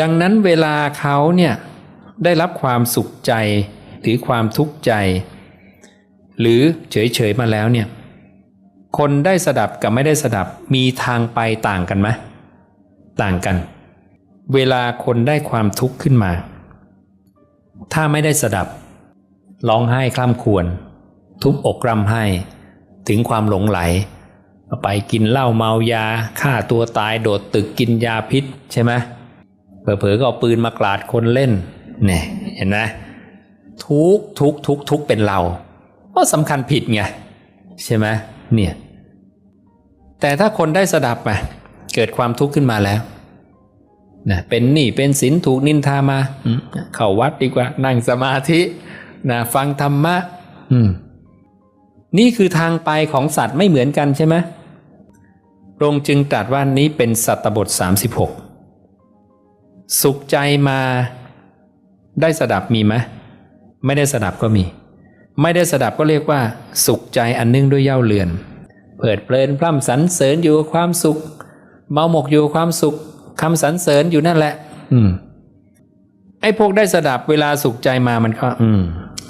ดังนั้นเวลาเขาเนี่ยได้รับความสุขใจหรือความทุกข์ใจ หรือเฉยๆมาแล้วเนี่ยคนได้สดับกับไม่ได้สดับมีทางไปต่างกันไหมต่างกัน เวลาคนได้ความทุกข์ขึ้นมา ถ้าไม่ได้สดับ ร้องไห้คล่ำครวญทุบอกร่ำไห้ถึงความหลงไหล ไปกินเหล้าเมายาฆ่าตัวตายโดดตึกกินยาพิษใช่ไหมเเผลอๆก็เอาปืนมากราดคนเล่นเนี่ยเห็นไหมทุกทุกทุกทุกเป็นเราก็สำคัญผิดไงใช่ไหมเนี่ยแต่ถ้าคนได้สดับมาเกิดความทุกข์ขึ้นมาแล้วนะเป็นหนี้เป็นสินถูกนินทามาเข้าวัดดีกว่านั่งสมาธินะฟังธรรมะอืมนี่คือทางไปของสัตว์ไม่เหมือนกันใช่ไหมพระองค์จึงตรัสว่านี้เป็นสัตตบท 36 สุขใจมาได้สดับมีไหมไม่ได้สดับก็มี ไม่ได้สดับก็เรียกว่า สุขใจอันนื่งด้วยเย่าเรือน เปิดเพลินพร่ำสรรเสริญอยู่กับความสุข เมาหมกอยู่กับความสุขคำสรรเสริญอยู่นั่นแหละ อืม ไอ้พวกได้สดับเวลาสุขใจมามันก็ อืม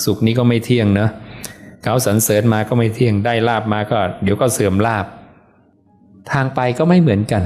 สุขนี้ก็ไม่เที่ยงเนอะเขาสรรเสริญมาก็ไม่เที่ยงได้ลาบมาก็ เดี๋ยวก็เสื่อมลาบ ทางไปก็ไม่เหมือนกัน